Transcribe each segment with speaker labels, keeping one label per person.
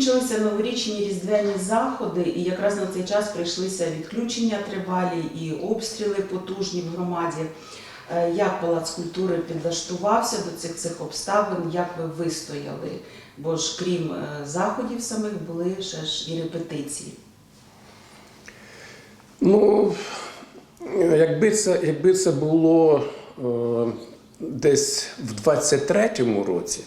Speaker 1: закінчилися новорічні різдвяні заходи, і якраз на цей час прийшлися відключення тривалі і обстріли потужні в громаді. Е, Як палац культури підлаштувався до цих цих обставин? Як ви вистояли? Бо ж крім е, заходів самих були ще ж і репетиції.
Speaker 2: Ну, якби це, якби це було е, десь в 23-му році,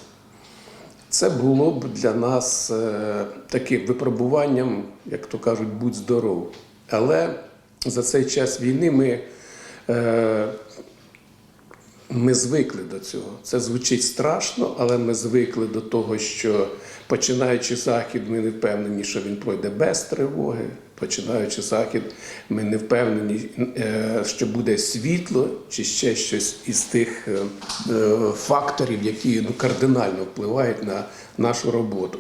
Speaker 2: це було б для нас е, таким випробуванням, як то кажуть, будь здоров. Але за цей час війни ми, е, ми звикли до цього. Це звучить страшно, але ми звикли до того, що починаючи захід, ми не впевнені, що він пройде без тривоги. Починаючи захід, ми не впевнені, е, що буде світло чи ще щось із тих е, е, факторів, які ну, кардинально впливають на нашу роботу.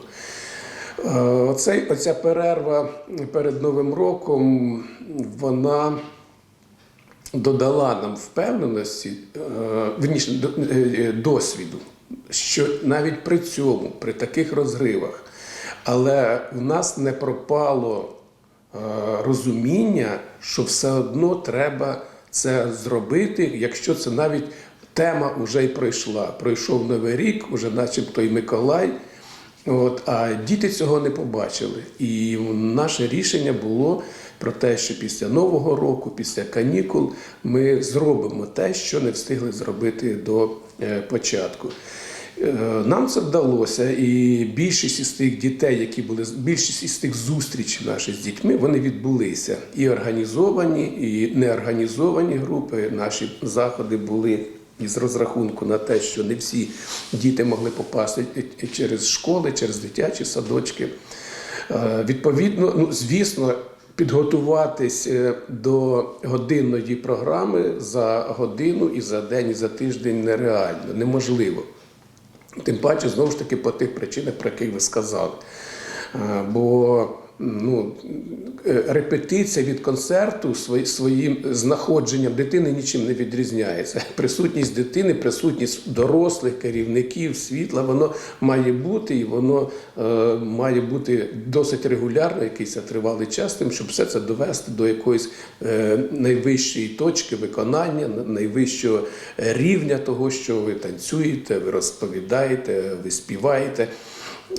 Speaker 2: Оцей, оця перерва перед Новим роком, вона додала нам впевненості, верніше, досвіду, що навіть при цьому, при таких розривах, але в нас не пропало розуміння, що все одно треба це зробити, якщо це навіть тема вже й пройшла. Пройшов Новий рік, уже начебто і Миколай. От, а діти цього не побачили. І наше рішення було про те, що після Нового року, після канікул, ми зробимо те, що не встигли зробити до е, початку. Е, Нам це вдалося, і більшість із тих дітей, які були більшість із тих зустрічей наших з дітьми, вони відбулися. І організовані, і неорганізовані групи. Наші заходи були із розрахунку на те, що не всі діти могли попасти через школи, через дитячі садочки. Е, Відповідно, ну звісно, підготуватись е, до годинної програми за годину і за день, і за тиждень нереально, неможливо. Тим паче, знову ж таки, по тих причинах, про які ви сказали. Е, Бо ну, е, репетиція від концерту свої- своїм знаходженням дитини нічим не відрізняється. Присутність дитини, присутність дорослих, керівників, світла, воно має бути і воно е, має бути досить регулярно, якийсь тривалий час, тим, щоб все це довести до якоїсь е, найвищої точки виконання, найвищого рівня того, що ви танцюєте, ви розповідаєте, ви співаєте.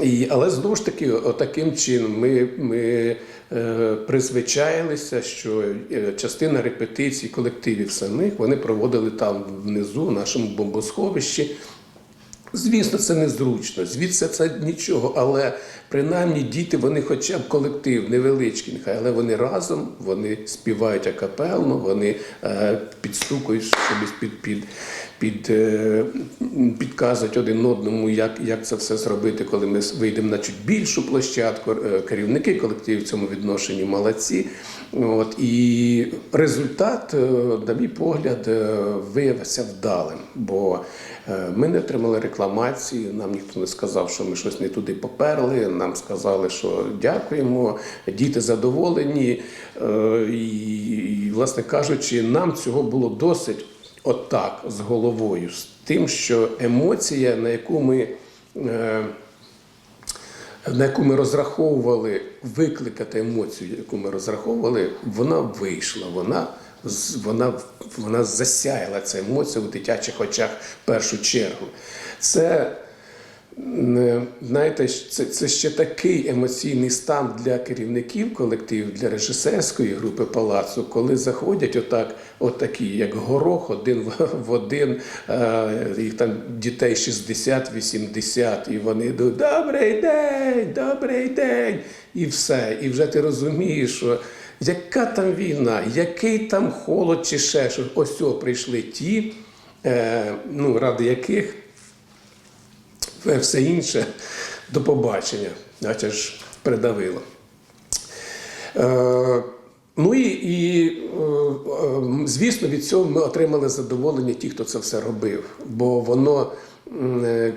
Speaker 2: І, але знову ж таки, таким чином ми, ми е, призвичаїлися, що е, частина репетицій колективів самих вони проводили там внизу, в нашому бомбосховищі. Звісно, це незручно, звідси це нічого, але принаймні діти, вони хоча б колектив невеличкий, нехай, але вони разом, вони співають акапелно, вони е, підстукують щось під, під, під, е, підказують один одному, як, як це все зробити, коли ми вийдемо на чуть більшу площадку. Е, Керівники колективів в цьому відношенні молодці. От, і результат, е, на мій погляд, виявився вдалим, бо ми не отримали рекламації, нам ніхто не сказав, що ми щось не туди поперли. Нам сказали, що дякуємо, діти задоволені. І, власне кажучи, нам цього було досить отак з головою, з тим, що емоція, на яку ми. е, на яку ми розраховували викликати емоцію, яку ми розраховували, вона вийшла. Вона, вона, вона засяяла ця емоція у дитячих очах в першу чергу. Це, знаєте, це, це ще такий емоційний стан для керівників колективів, для режисерської групи палацу, коли заходять отак, отакі, як горох, один в- один, е, їх там дітей 60-80, і вони йдуть Добрий день, добрий день, і все. І вже ти розумієш, що яка там війна, який там холод чи ще що. Ось о, прийшли ті, е, ну, ради яких Е, все інше до побачення, наче ж придавило. Е, ну і, і е, е, звісно, від цього ми отримали задоволення ті, хто це все робив. Бо воно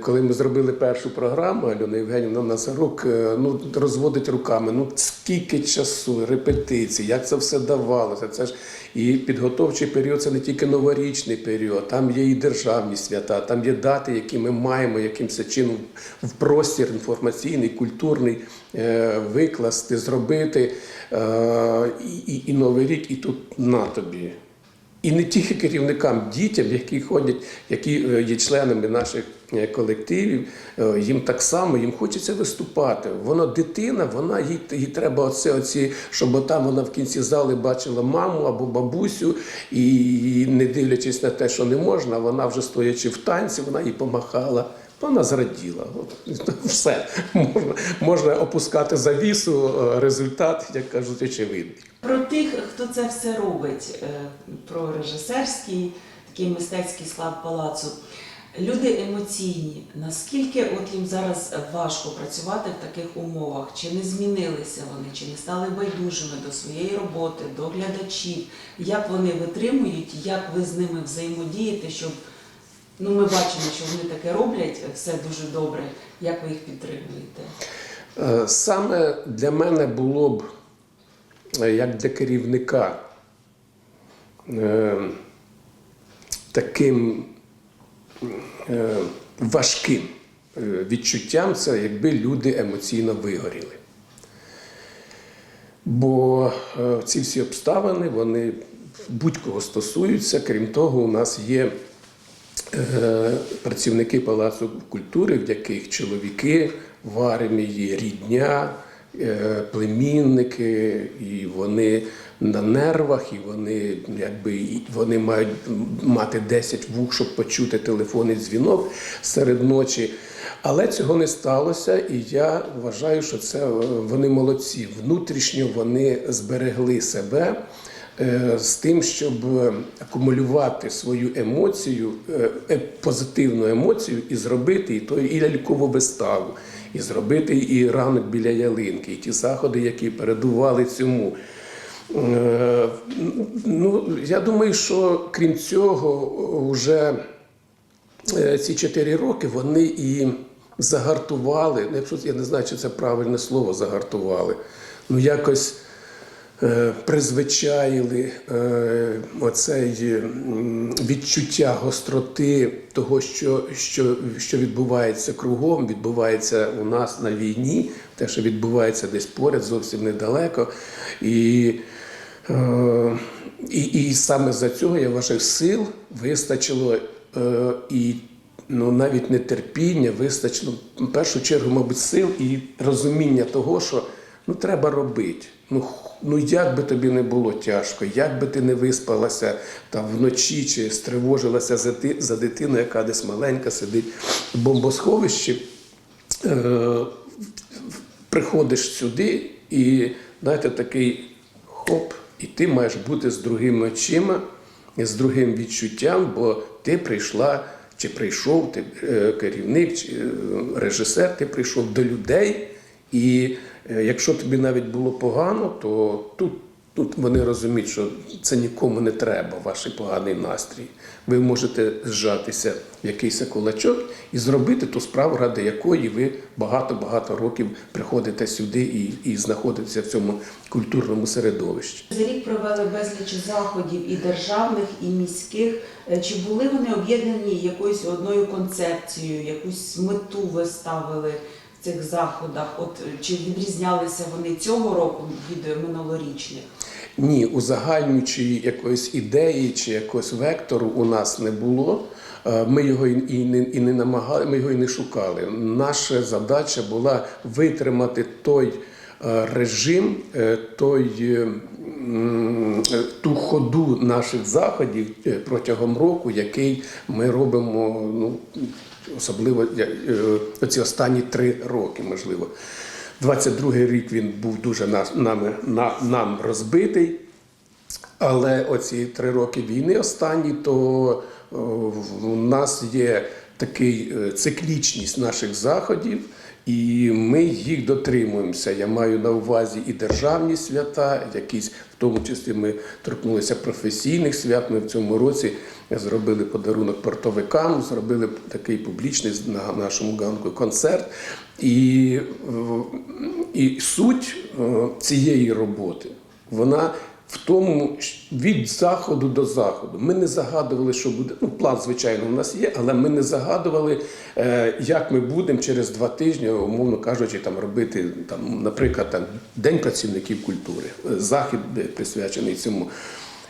Speaker 2: коли ми зробили першу програму, Альона Євгенівна Назарук е, ну, розводить руками. Ну скільки часу, репетицій, як це все давалося. Це ж і підготовчий період це не тільки новорічний період, там є і державні свята, там є дати, які ми маємо якимось чином в простір інформаційний, культурний е, викласти, зробити. Е, і, і, і Новий рік, і тут на тобі. І не тільки керівникам, дітям, які ходять, які е, є членами наших е, колективів, е, їм так само їм хочеться виступати. Вона дитина, вона їй, їй треба оце, оці, щоб там вона в кінці зали бачила маму або бабусю, і не дивлячись на те, що не можна, вона вже стоячи в танці, вона їй помахала. Вона зраділа. Все. Можна, можна опускати завісу, е, результат, як кажуть, очевидний.
Speaker 1: Про тих, хто це все робить, е, про режисерський, такий мистецький склад палацу. Люди емоційні. Наскільки от їм зараз важко працювати в таких умовах? Чи не змінилися вони, чи не стали байдужими до своєї роботи, до глядачів? Як вони витримують, як ви з ними взаємодієте, щоб ну ми бачимо, що вони таке роблять все дуже добре. Як ви їх підтримуєте?
Speaker 2: Е, Саме для мене було б, е, як для керівника, е, таким важким відчуттям, це якби люди емоційно вигоріли. Бо ці всі обставини, вони будь-кого стосуються. Крім того, у нас є працівники Палацу культури, в яких чоловіки в армії, рідня, е, племінники, і вони на нервах, і вони якби вони мають мати 10 вух, щоб почути телефонний дзвінок серед ночі. Але цього не сталося, і я вважаю, що це е, вони молодці. Внутрішньо вони зберегли себе е, з тим, щоб е, акумулювати свою емоцію, е, е, позитивну емоцію і зробити і то і лялькову виставу, і зробити і ранок біля ялинки, і ті заходи, які передували цьому. Е, Ну, я думаю, що крім цього, вже е, ці чотири роки вони і загартували. Якщо я не знаю, чи це правильне слово загартували. Ну якось е, призвичаїли е, оцей відчуття гостроти того, що, що, що відбувається кругом, відбувається у нас на війні, те, що відбувається десь поряд, зовсім недалеко. І Е, І, і саме за цього я вважаю, сил вистачило е, і ну, навіть не терпіння, вистачило в першу чергу, мабуть, сил і розуміння того, що ну, треба робити. Ну, ну як би тобі не було тяжко, як би ти не виспалася там вночі чи стривожилася за, ти, за дитину, яка десь маленька сидить в бомбосховищі. Е, приходиш сюди і знаєте, такий хоп, і ти маєш бути з другими очима, з другим відчуттям, бо ти прийшла чи прийшов ти е, керівник, чи е, режисер, ти прийшов до людей, і якщо тобі навіть було погано, то тут. Тут вони розуміють, що це нікому не треба, ваш поганий настрій. Ви можете зжатися в якийсь кулачок і зробити ту справу, ради якої ви багато-багато років приходите сюди і, і знаходитеся в цьому культурному середовищі.
Speaker 1: За рік провели безліч заходів і державних, і міських. Е, Чи були вони об'єднані якоюсь одною концепцією, якусь мету ви ставили цих заходах? От е, чи відрізнялися вони цього року від е, минулорічних?
Speaker 2: Ні, узагальнюючої якоїсь ідеї чи якогось вектору у нас не було. Е, Ми його і не, і не намагали, ми його і не шукали. Наша задача була витримати той режим, той, ту ходу наших заходів е, протягом року, який ми робимо, ну, особливо е, е, ці останні три роки, можливо. 22-й рік він був дуже нами, на, нам розбитий. Але оці три роки війни останні, то о, у нас є такий е, циклічність наших заходів, і ми їх дотримуємося. Я маю на увазі і державні свята, якісь, в тому числі ми торкнулися професійних свят. Ми в цьому році зробили подарунок портовикам, зробили такий публічний на нашому ганку концерт. І, і суть е, цієї роботи вона в тому, від заходу до заходу. Ми не загадували, що буде. Ну, план, звичайно, у нас є, але ми не загадували, е, як ми будемо через два тижні, умовно кажучи, там робити, там, наприклад, там, День працівників культури, е, захід присвячений цьому.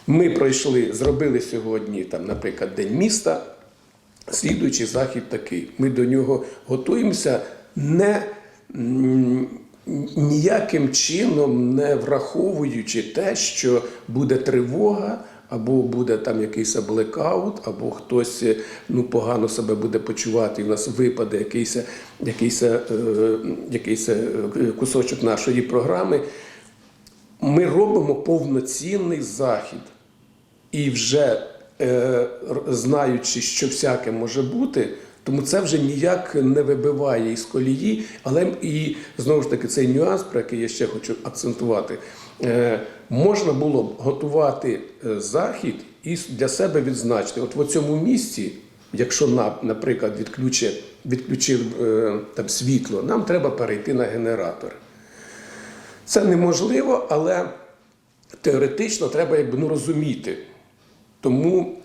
Speaker 2: Ми пройшли, зробили сьогодні, там, наприклад, День міста. Слідуючий захід такий. Ми до нього готуємося не ніяким чином не враховуючи те, що буде тривога, або буде там якийсь блекаут, або хтось е, ну, погано себе буде почувати, і в нас випаде якийсь, якийсь, е, якийсь е, кусочок нашої програми. Ми робимо повноцінний захід. І вже е, знаючи, що всяке може бути, тому це вже ніяк не вибиває із колії, але і знову ж таки цей нюанс, про який я ще хочу акцентувати, е, можна було б готувати е, захід і для себе відзначити. От в цьому місці, якщо наприклад, відключив, відключив е, там світло, нам треба перейти на генератор. Це неможливо, але теоретично треба якби ну, розуміти. Тому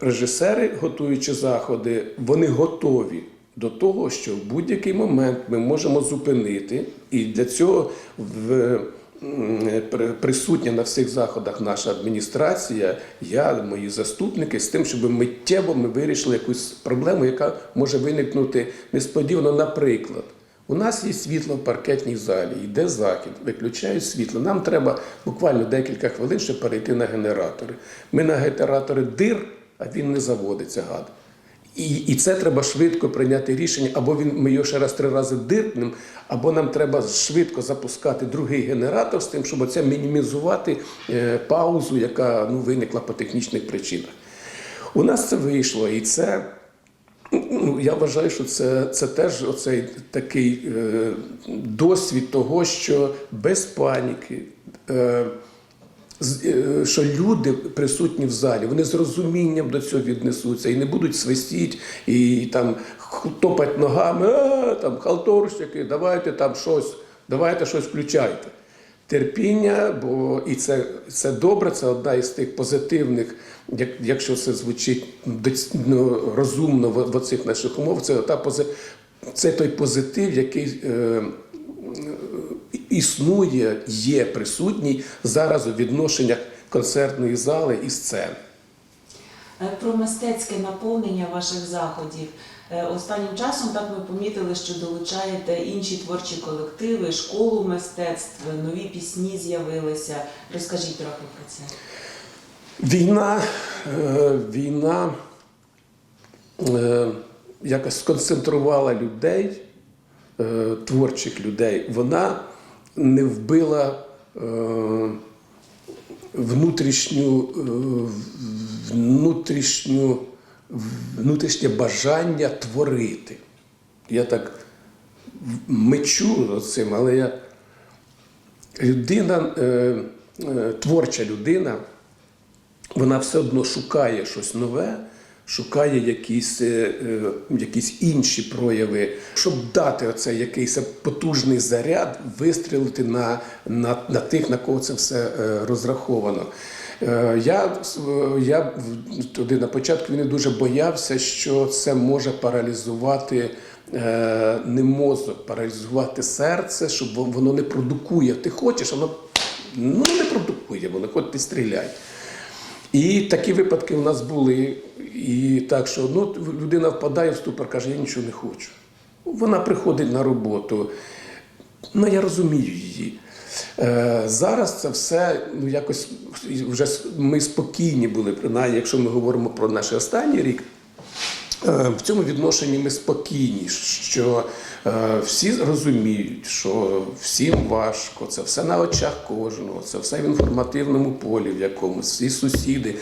Speaker 2: режисери, готуючи заходи, вони готові до того, що в будь-який момент ми можемо зупинити, і для цього в, присутня на всіх заходах наша адміністрація, я, мої заступники, з тим, щоб миттєво ми вирішили якусь проблему, яка може виникнути несподівано. Наприклад, у нас є світло в паркетній залі, йде захід, виключають світло. Нам треба буквально декілька хвилин, щоб перейти на генератори. Ми на генератори дир, а він не заводиться гад. І, і це треба швидко прийняти рішення, або він, ми його ще раз три рази диркнемо, або нам треба швидко запускати другий генератор з тим, щоб оце мінімізувати е, паузу, яка ну, виникла по технічних причинах. У нас це вийшло, і це я вважаю, що це, це теж оцей такий е, досвід того, що без паніки, е, е, що люди присутні в залі, вони з розумінням до цього віднесуться і не будуть свистіть і там топать ногами, а, там халтурщики, давайте там щось, давайте щось включайте. Терпіння, бо і це, це добре, це одна із тих позитивних, як, якщо це звучить доц- ну, розумно в, в оцих наших умовах, це, та, пози- це той позитив, який е, існує, є присутній зараз у відношеннях концертної зали і сцени.
Speaker 1: Е, Про мистецьке наповнення ваших заходів. Е, Останнім часом так ми помітили, що долучаєте інші творчі колективи, школу мистецтв, нові пісні з'явилися. Розкажіть трохи про це.
Speaker 2: Війна, е, війна е, якось сконцентрувала людей, творчих людей. Вона не вбила внутрішню, внутрішню, внутрішнє бажання творити. Я так мечу цим, але я людина, е, е, творча людина, вона все одно шукає щось нове, шукає якісь, е, е, якісь інші прояви, щоб дати оцей якийсь потужний заряд, вистрілити на, на, на тих, на кого це все е, розраховано. Е, Я, е, я туди на початку війни дуже боявся, що це може паралізувати е, не мозок, паралізувати серце, щоб воно не продукує. Ти хочеш, воно ну, не продукує, воно хоч ти стріляй. І такі випадки у нас були. І так, що ну, людина впадає в ступор, каже, я нічого не хочу. Вона приходить на роботу. Ну, я розумію її. Е, зараз це все ну, якось вже ми спокійні були, принаймні, якщо ми говоримо про наш останній рік. Е, В цьому відношенні ми спокійні, що е, всі розуміють, що всім важко, це все на очах кожного, це все в інформативному полі в якомусь, всі сусіди,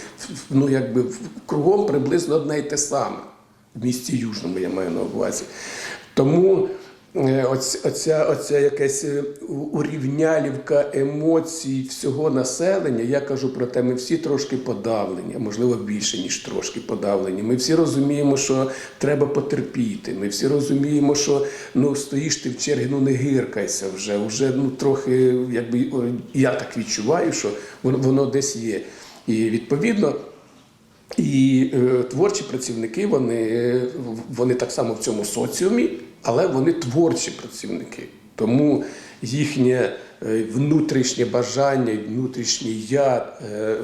Speaker 2: ну якби кругом приблизно одне й те саме. В місті Южному я маю на увазі. Тому оць- оця, оця якась е, урівнялівка емоцій всього населення. Я кажу про те, ми всі трошки подавлені, можливо більше, ніж трошки подавлені. Ми всі розуміємо, що треба потерпіти. Ми всі розуміємо, що ну стоїш ти в черзі, ну не гиркайся вже. Вже ну трохи, якби я так відчуваю, що воно, воно десь є. І відповідно. І е, творчі працівники, вони, е, вони так само в цьому соціумі, але вони творчі працівники. Тому їхнє е, внутрішнє бажання, внутрішнє я е,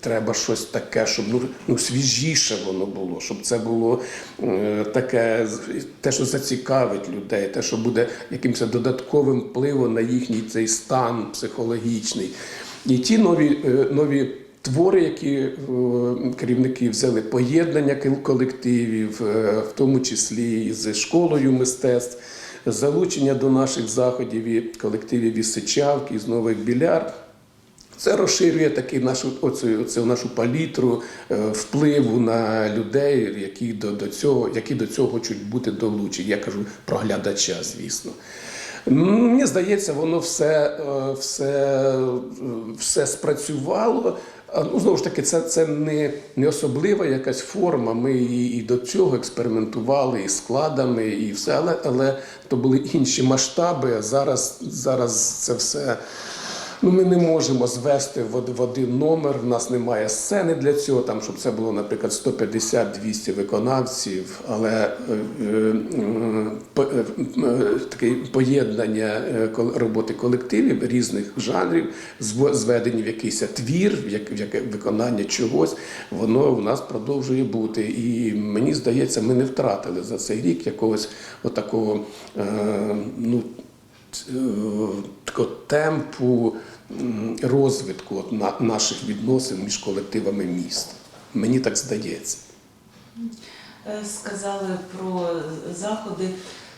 Speaker 2: треба щось таке, щоб ну, ну, свіжіше воно було, щоб це було е, таке, те, що зацікавить людей, те, що буде якимось додатковим впливом на їхній цей стан психологічний. І ті нові, нові твори, які е, керівники взяли, поєднання колективів, е, в тому числі і з школою мистецтв, залучення до наших заходів і колективів із Сичавки, з Нових Біляр. Це розширює таки нашу оцю, оцю нашу палітру е, впливу на людей, які до, до цього, які до цього хочуть бути долучені. Я кажу про глядача, звісно. Мені здається, воно все, все, все спрацювало. Ну, знову ж таки, це, це не, не особлива якась форма. Ми і, і до цього експериментували, і складами, і все, але, але то були інші масштаби. Зараз, зараз це все. Ну, ми не можемо звести в, один номер. В нас немає сцени для цього, там, щоб це було, наприклад, 150-200 виконавців, але е, е, е, таке поєднання роботи колективів різних жанрів, зв- зведені в якийсь твір, в як- в яке виконання чогось, воно в нас продовжує бути. І мені здається, ми не втратили за цей рік якогось отакого. Ну, такого темпу розвитку от на, наших відносин між колективами міста. Мені так здається.
Speaker 1: Е, Сказали про заходи.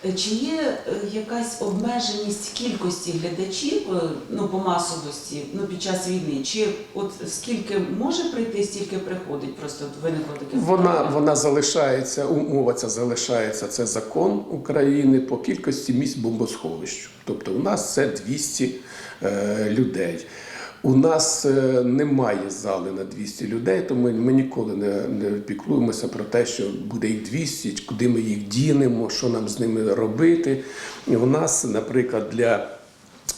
Speaker 1: Е, Чи є е, якась обмеженість кількості глядачів ну, по масовості ну, під час війни? Чи от скільки може прийти, стільки приходить? Просто виникло таке
Speaker 2: Вона, вона залишається, умова ця залишається. Це закон України по кількості місць бомбосховищ. Тобто у нас це 200 е, людей. У нас е, немає зали на 200 людей, тому ми ніколи не, не піклуємося про те, що буде їх 200, куди ми їх дінемо, що нам з ними робити. І у нас, наприклад, для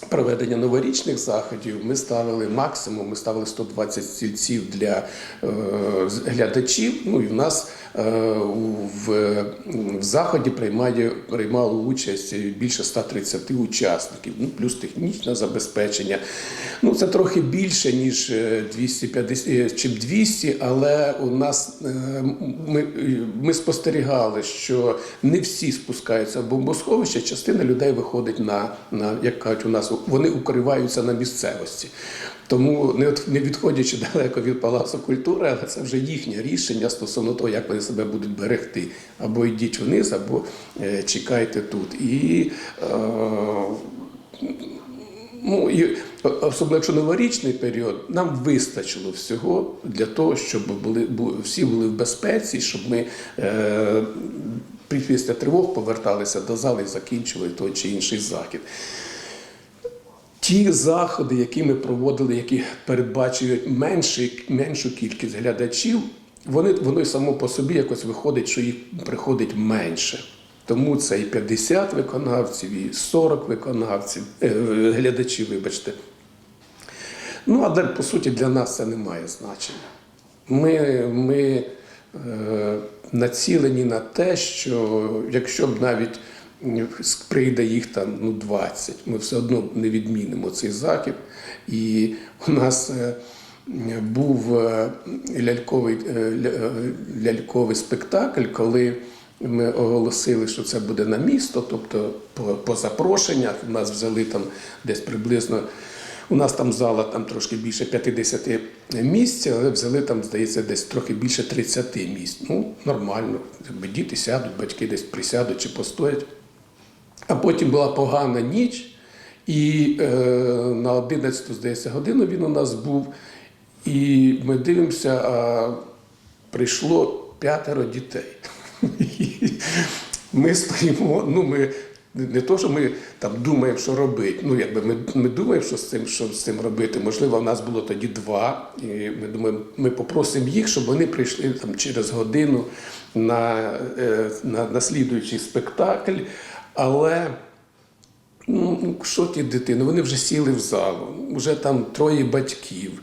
Speaker 2: проведення новорічних заходів ми ставили максимум, ми ставили 120 стільців для е, глядачів. Ну і в нас е, в, заході приймає, приймало участь більше 130 учасників, ну, плюс технічне забезпечення. Ну, це трохи більше, ніж е, 250, е, чим 200, але у нас е, ми, ми спостерігали, що не всі спускаються в бомбосховище, частина людей виходить на, на як кажуть, у нас вони укриваються на місцевості. Тому не відходячи далеко від палацу культури, але це вже їхнє рішення стосовно того, як вони себе будуть берегти. Або йдіть вниз, або е, чекайте тут. І е, Ну і особливо якщо новорічний період, нам вистачило всього для того, щоб були всі були в безпеці, щоб ми е, після тривог поверталися до зали і закінчили той чи інший захід. Ті заходи, які ми проводили, які передбачують менший, меншу кількість глядачів, вони, воно само по собі якось виходить, що їх приходить менше. Тому це і 50 виконавців, і 40 виконавців, е, глядачів, вибачте. Ну, а по суті, для нас це не має значення. Ми, ми е, націлені на те, що якщо б навіть прийде їх там ну, 20, ми все одно не відмінимо цей захід. І у нас е, був е, ляльковий, е, ля- ляльковий спектакль, коли ми оголосили, що це буде на місто, тобто по, по запрошеннях. У нас взяли там десь приблизно. У нас там зала там трошки більше 50 місць, але взяли там, здається, десь трохи більше 30 місць. Ну, нормально. Діти сядуть, батьки десь присядуть чи постоять. А потім була погана ніч, і е, на 11, здається, годину він у нас був. І ми дивимося, а прийшло п'ятеро дітей. Ми стоїмо, ну ми Не то, що ми там думаємо, що робити. Ну, якби ми, ми думаємо, що з цим, що з цим робити. Можливо, в нас було тоді два. І ми думаємо, ми попросимо їх, щоб вони прийшли там через годину на, е, на, на слідуючий спектакль. Але Ну, що ті дитини? Вони вже сіли в залу, вже там троє батьків.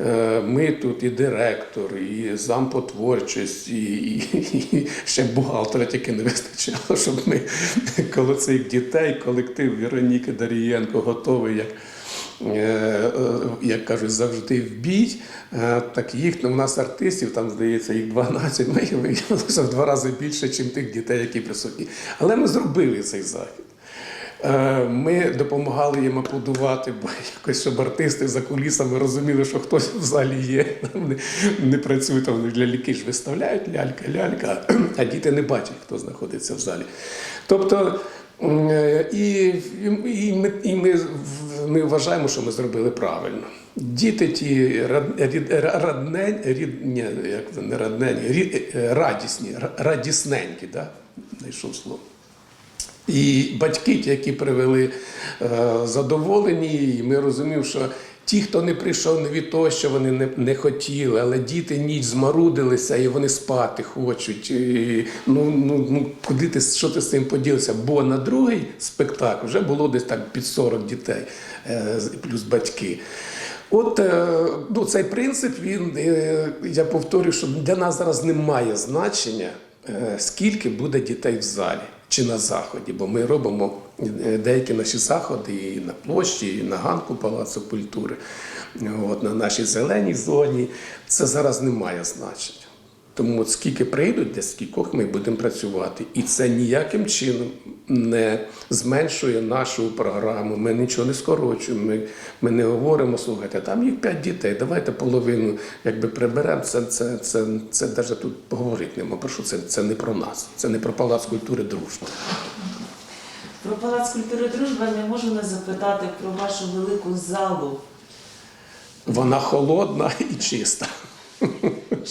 Speaker 2: Е, Ми тут і директор, і зам по творчості, і, і ще бухгалтера тільки не вистачало, щоб ми коло цих дітей, колектив Вероніки Дарієнко готовий, як, як кажуть, завжди в бій. Е, Так їх ну, у нас артистів, там здається, їх 12, ми їх виявилося в два рази більше, ніж тих дітей, які присутні. Але ми зробили цей захід. Е, Ми допомагали їм аплодувати, бо якось щоб артисти за кулісами розуміли, що хтось в залі є. Вони не працюють, там вони ляльки ж виставляють лялька, лялька, а діти не бачать, хто знаходиться в залі. Тобто, е, і, і, ми, і ми, ми вважаємо, що ми зробили правильно. Діти ті раднень, рід, ні, як не раднень, рід, е, радісні, радісненькі, да? знайшов слово. І батьки, ті, які привели е, задоволені, і ми розуміємо, що ті, хто не прийшов не від того, що вони не, не хотіли, але діти ніч змарудилися і вони спати хочуть. І, ну, ну, ну, куди ти, що ти з цим поділився? Бо на другий спектакль вже було десь так під 40 дітей, е, плюс батьки. От е, ну, цей принцип, він, е, я повторюю, що для нас зараз немає значення, скільки буде дітей в залі чи на заході, бо ми робимо е, деякі наші заходи і на площі, і на ганку Палацу культури, от, на нашій зеленій зоні. Це зараз не має значення. Тому от скільки прийдуть, для скількох ми будемо працювати. І це ніяким чином не зменшує нашу програму. Ми нічого не скорочуємо. Ми, ми не говоримо, слухайте, там їх п'ять дітей, давайте половину якби приберемо. Це, це, це, це, навіть тут поговорити нема про що це, це не про нас, це не про палац культури дружби.
Speaker 1: Про Палац культури дружба не можу не запитати про вашу велику залу.
Speaker 2: Вона холодна і чиста.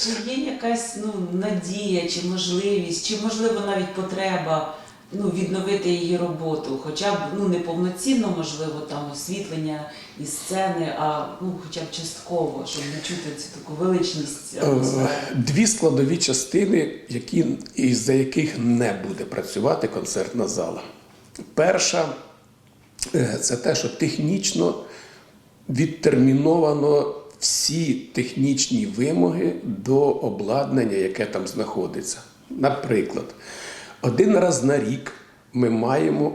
Speaker 1: Чи є якась ну, надія, чи можливість, чи можливо навіть потреба ну, відновити її роботу? Хоча б ну, не повноцінно, можливо, там освітлення і сцени, а ну, хоча б частково, щоб відчути цю таку величність атмосфери.
Speaker 2: Е, Дві складові частини, які, із-за яких не буде працювати концертна зала. Перша е, це те, що технічно відтерміновано всі технічні вимоги до обладнання, яке там знаходиться. Наприклад, один раз на рік ми маємо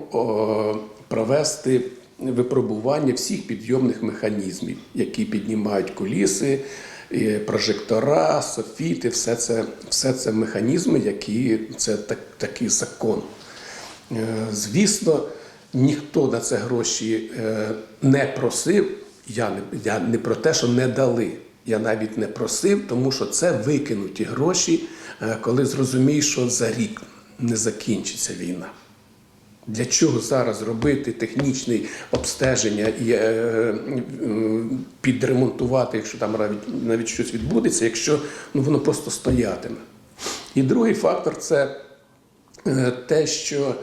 Speaker 2: провести випробування всіх підйомних механізмів, які піднімають куліси, прожектора, софіти, все це, все це механізми, які це так, такий закон. Е, Звісно, ніхто на це гроші е, не просив. Я не, я не про те, що не дали. Я навіть не просив, тому що це викинуті гроші, е, коли зрозумієш, що за рік не закінчиться війна. Для чого зараз робити технічне обстеження і е, е, підремонтувати, якщо там навіть, навіть щось відбудеться, якщо ну, воно просто стоятиме. І другий фактор це те, що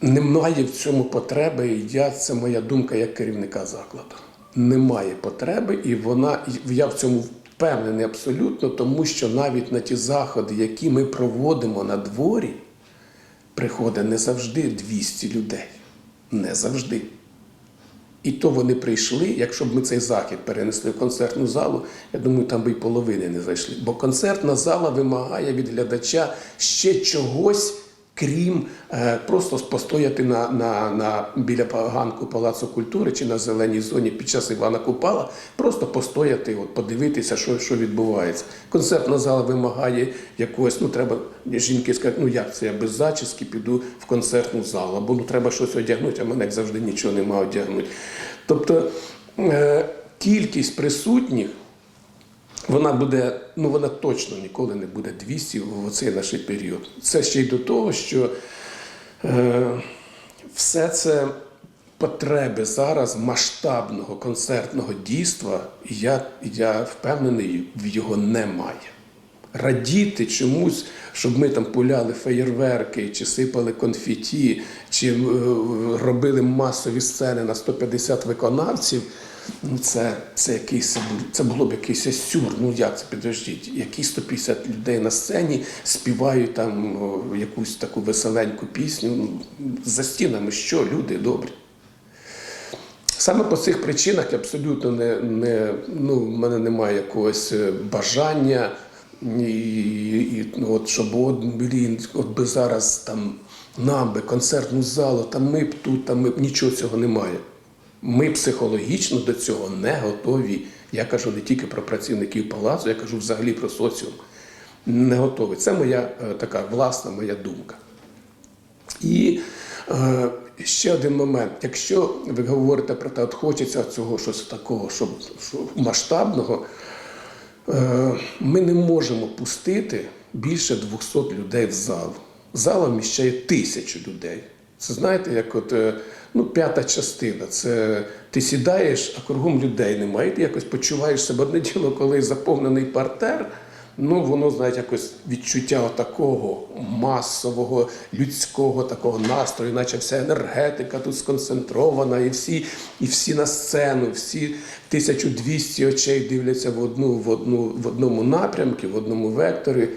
Speaker 2: немає в цьому потреби, і я, це моя думка як керівника закладу. Немає потреби, і вона, я в цьому впевнений абсолютно, тому що навіть на ті заходи, які ми проводимо на дворі, приходить не завжди 200 людей. Не завжди. І то вони прийшли, якщо б ми цей захід перенесли в концертну залу, я думаю, там би й половини не зайшли. Бо концертна зала вимагає від глядача ще чогось, крім е, просто постояти на, на, на, біля ганку Палацу культури чи на зеленій зоні під час Івана Купала, просто постояти, от, подивитися, що, що відбувається. Концертна зала вимагає якогось, ну треба жінки сказати, ну як це я без зачіски піду в концертну залу, або ну треба щось одягнути, а мене як завжди нічого нема одягнути. Тобто е, кількість присутніх вона буде, ну вона точно ніколи не буде 200 в цей наш період. Це ще й до того, що е, все це потреби зараз масштабного концертного дійства, я, я впевнений, в його немає. радіти чомусь, щоб ми там пуляли феєрверки, чи сипали конфеті, чи е, робили масові сцени на 150 виконавців. Ну, це, це, якийсь, це було б якийсь сюр. Ну як це підождіть? Які 150 людей на сцені співають там якусь таку веселеньку пісню. Ну, За стінами що, люди добрі. Саме по цих причинах абсолютно не, не ну, в мене немає якогось е, бажання, і, і, ну, от, щоб от, блін, от би зараз там нам би концертну залу, там ми б тут, там ми б нічого цього немає. Ми психологічно до цього не готові. Я кажу не тільки про працівників палацу, я кажу взагалі про соціум. Не готові. Це моя е, така власна моя думка. І е, ще один момент. Якщо ви говорите про те, от хочеться цього щось такого, щоб, щоб масштабного, е, ми не можемо пустити більше 200 людей в залу. Зала вміщає тисячу людей. Це знаєте, як от е, ну, п'ята частина. Це ти сідаєш, а кругом людей немає. І ти якось почуваєш себе одне діло, коли заповнений партер. Ну, воно, знаєте, якось відчуття такого масового людського такого настрою, наче вся енергетика тут сконцентрована, і всі, і всі на сцену, всі 1200 очей дивляться в одну, в одну, в одному напрямку, в одному векторі.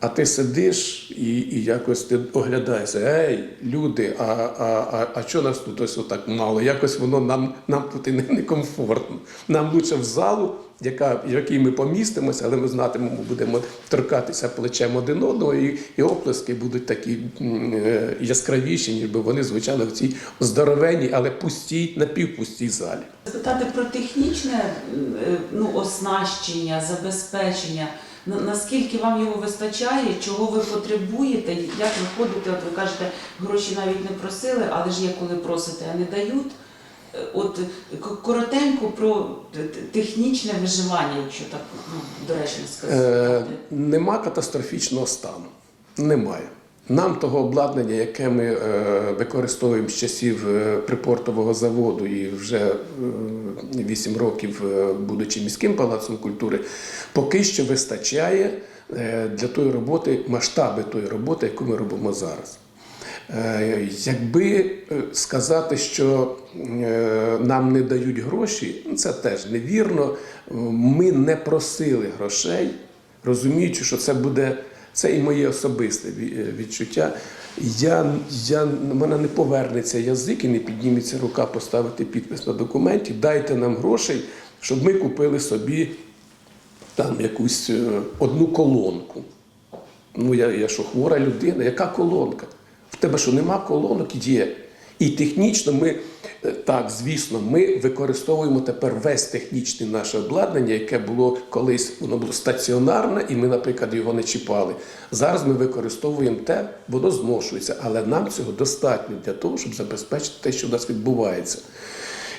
Speaker 2: А ти сидиш і, і якось ти оглядаєшся, ей, люди, а, а, а, а що нас тут ось отак мало? Якось воно нам, нам тут і не, некомфортно. Нам лучше в залу, яка, в якій ми помістимося, але ми знатимемо, будемо торкатися плечем один одного, і, і оплески будуть такі е, яскравіші, ніж би вони звучали в цій здоровенній, але пустій, напівпустій залі.
Speaker 1: Запитати про технічне е, ну, оснащення, забезпечення. На- Наскільки вам його вистачає, чого ви потребуєте, як ви ходите, от ви кажете, гроші навіть не просили, але ж є коли просите, а не дають. Е, От е, коротенько про технічне виживання, якщо так ну, доречно
Speaker 2: Е,
Speaker 1: сказати.
Speaker 2: нема катастрофічного стану. Немає. Нам того обладнання, яке ми е, використовуємо з часів е, припортового заводу і вже е, 8 років, е, будучи міським палацом культури, поки що вистачає для тої роботи, масштаби тої роботи, яку ми робимо зараз. Якби сказати, що нам не дають гроші, ну, це теж невірно. Ми не просили грошей, розуміючи, що це буде це і моє особисте е, відчуття. Я, я, в мене не повернеться язик і не підніметься рука поставити підпис на документі. Дайте нам грошей, щоб ми купили собі там якусь е, одну колонку. Ну, я, я що, хвора людина, яка колонка? В тебе що, нема колонок? Є. І технічно ми, е, так, звісно, ми використовуємо тепер весь технічне наше обладнання, яке було колись, воно було стаціонарне, і ми, наприклад, його не чіпали. Зараз ми використовуємо те, воно зношується, але нам цього достатньо для того, щоб забезпечити те, що в нас відбувається.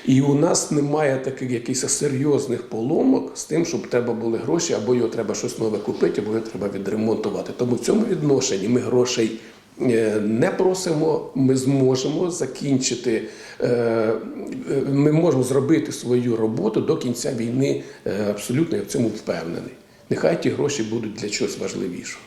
Speaker 2: І у нас немає таких якихось серйозних поломок з тим, щоб треба були гроші, або його треба щось нове купити, або його треба відремонтувати. Тому в цьому відношенні ми грошей не просимо, ми зможемо закінчити, е, е, ми можемо зробити свою роботу до кінця війни е, абсолютно я в цьому впевнений. Нехай ті гроші будуть для чогось важливішого.